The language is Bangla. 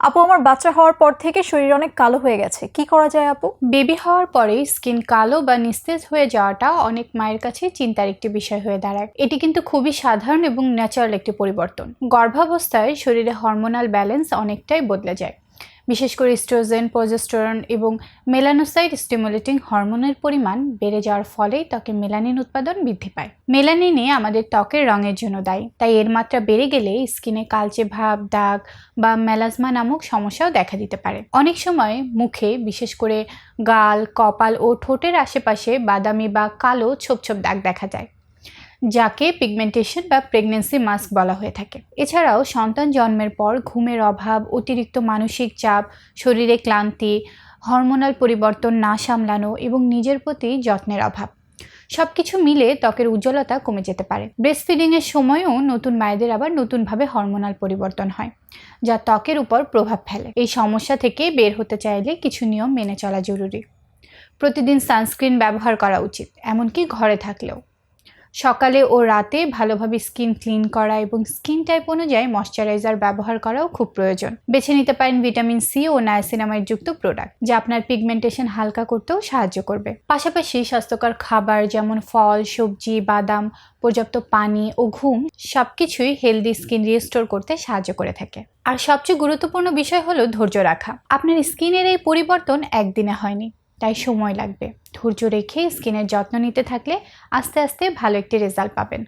আপু, আমার বাচ্চা হওয়ার পর থেকে শরীর অনেক কালো হয়ে গেছে। কি করা যায় আপু? বেবি হওয়ার পরে স্কিন কালো বা নিস্তেজ হয়ে যাওয়াটা অনেক মায়ের কাছে চিন্তার একটি বিষয় হয়ে দাঁড়ায়। এটি কিন্তু খুবই সাধারণ এবং ন্যাচারাল একটি পরিবর্তন। গর্ভাবস্থায় শরীরে হরমোনাল ব্যালেন্স অনেকটাই বদলে যায়। বিশেষ করে স্ট্রোজেন, প্রজেস্টেরন এবং মেলানোসাইট স্টিমুলেটিং হরমোনের পরিমাণ বেড়ে যাওয়ার ফলে ত্বকে মেলানিন উৎপাদন বৃদ্ধি পায়। মেলানিনে আমাদের ত্বকের রঙের জন্য দায়ী। তাই এর মাত্রা বেড়ে গেলে স্কিনে কালচে ভাব, দাগ বা মেলাজমা নামক সমস্যাও দেখা দিতে পারে। অনেক সময় মুখে বিশেষ করে গাল, কপাল ও ঠোঁটের আশেপাশে বাদামি বা কালো ছোপ ছোপ দাগ দেখা যায়। যাকে পিগমেন্টেশন বা প্রেগনেন্সি মাস্ক বলা হয়ে থাকে। এছাড়াও সন্তান জন্মের পর ঘুমের অভাব, অতিরিক্ত মানসিক চাপ, শরীরে ক্লান্তি হরমোনাল পরিবর্তন না সামলানো এবং নিজের প্রতি যত্নের অভাব। সব কিছু মিলে ত্বকের উজ্জ্বলতা কমে যেতে পারে। ব্রেস্ট ফিডিংয়ের সময়ও নতুন মায়েদের আবার নতুনভাবে হরমোনাল পরিবর্তন হয়, যা ত্বকের উপর প্রভাব ফেলে। এই সমস্যা থেকে বের হতে চাইলে কিছু নিয়ম মেনে চলা জরুরি। প্রতিদিন সানস্ক্রিন ব্যবহার করা উচিত, এমনকি ঘরে থাকলেও। সকালে ও রাতে ভালোভাবে স্কিন ক্লিন করা এবং স্কিন টাইপ অনুযায়ী ময়শ্চারাইজার ব্যবহার করাও খুব প্রয়োজন। বেছে নিতে পারেন ভিটামিন সি ও নায়াসিনামাইড যুক্ত প্রোডাক্ট, যা আপনার পিগমেন্টেশন হালকা করতেও সাহায্য করবে। পাশাপাশি স্বাস্থ্যকর খাবার যেমন ফল, সবজি, বাদাম, পর্যাপ্ত পানি ও ঘুম সবকিছুই হেলদি স্কিন রিস্টোর করতে সাহায্য করে থাকে। আর সবচেয়ে গুরুত্বপূর্ণ বিষয় হলো ধৈর্য রাখা। আপনার স্কিনের এই পরিবর্তন একদিনে হয়নি, তাই সময় লাগবে। ধৈর্য রেখে স্কিনের যত্ন নিতে থাকলে আস্তে আস্তে ভালো একটি রেজাল্ট পাবেন।